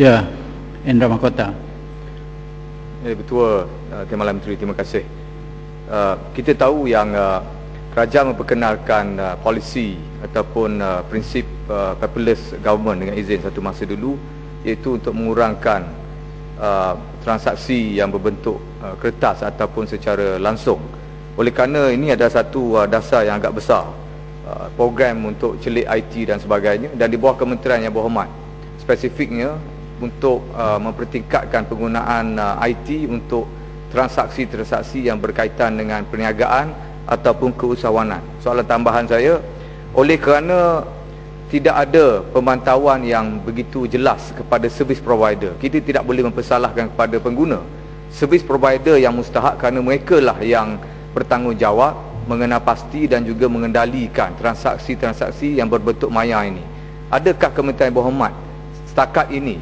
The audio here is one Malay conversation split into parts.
Ya, Indra Mahkota. Ya, Ketua uh, Tim Malam Menteri, terima kasih. Uh, kita tahu yang uh, kerajaan memperkenalkan uh, polisi ataupun uh, prinsip uh, paperless government dengan izin satu masa dulu iaitu untuk mengurangkan uh, transaksi yang berbentuk uh, kertas ataupun secara langsung. Oleh kerana ini ada satu uh, dasar yang agak besar uh, program untuk celik IT dan sebagainya dan di bawah kementerian yang berhormat spesifiknya untuk uh, mempertingkatkan penggunaan uh, IT untuk transaksi-transaksi yang berkaitan dengan perniagaan ataupun keusahawanan. Soalan tambahan saya, oleh kerana tidak ada pemantauan yang begitu jelas kepada servis provider, kita tidak boleh mempersalahkan kepada pengguna. Servis provider yang mustahak kerana mereka lah yang bertanggungjawab mengenal pasti dan juga mengendalikan transaksi-transaksi yang berbentuk maya ini. Adakah Kementerian Berhormat setakat ini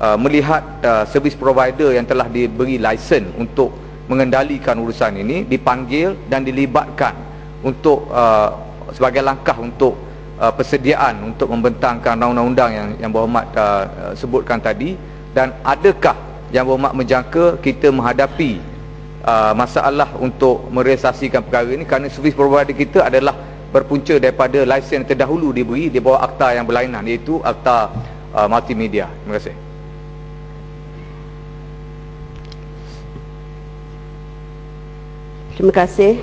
uh, melihat uh, servis provider yang telah diberi lisen untuk mengendalikan urusan ini dipanggil dan dilibatkan untuk uh, sebagai langkah untuk uh, persediaan untuk membentangkan undang-undang yang yang berhormat uh, uh, sebutkan tadi dan adakah yang berhormat menjangka kita menghadapi uh, masalah untuk merealisasikan perkara ini kerana servis provider kita adalah berpunca daripada lisen terdahulu diberi di bawah akta yang berlainan iaitu akta uh, multimedia. Terima kasih. Terima kasih.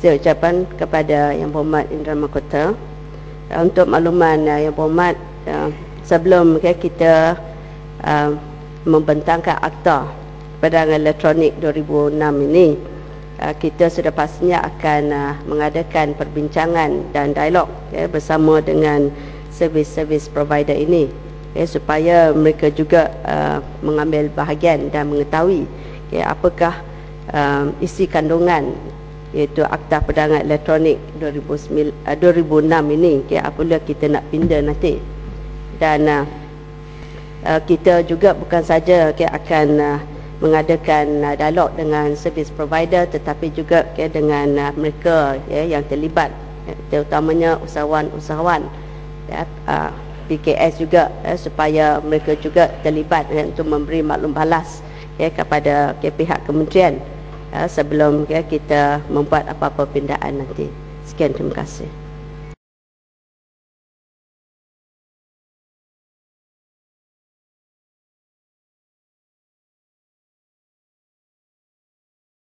Saya ucapkan kepada Yang Berhormat Indra Mahkota. Uh, untuk makluman uh, Yang Berhormat uh, sebelum kita membentangkan akta perdagangan elektronik 2006 ini kita sudah pastinya akan mengadakan perbincangan dan dialog bersama dengan servis-servis provider ini supaya mereka juga mengambil bahagian dan mengetahui okay, apakah um, isi kandungan iaitu Akta Perdagangan Elektronik 2009, uh, 2006 ini okay, apabila kita nak pindah nanti. Dan uh, uh, kita juga bukan saja okay, akan uh, mengadakan uh, dialog dengan servis provider tetapi juga okay, dengan uh, mereka yeah, yang terlibat ya, terutamanya usahawan-usahawan ya, uh, PKS juga ya, supaya mereka juga terlibat ya, untuk memberi maklum balas ya, kepada ya, pihak kementerian sebelum ya, kita membuat apa-apa pindaan nanti. Sekian terima kasih.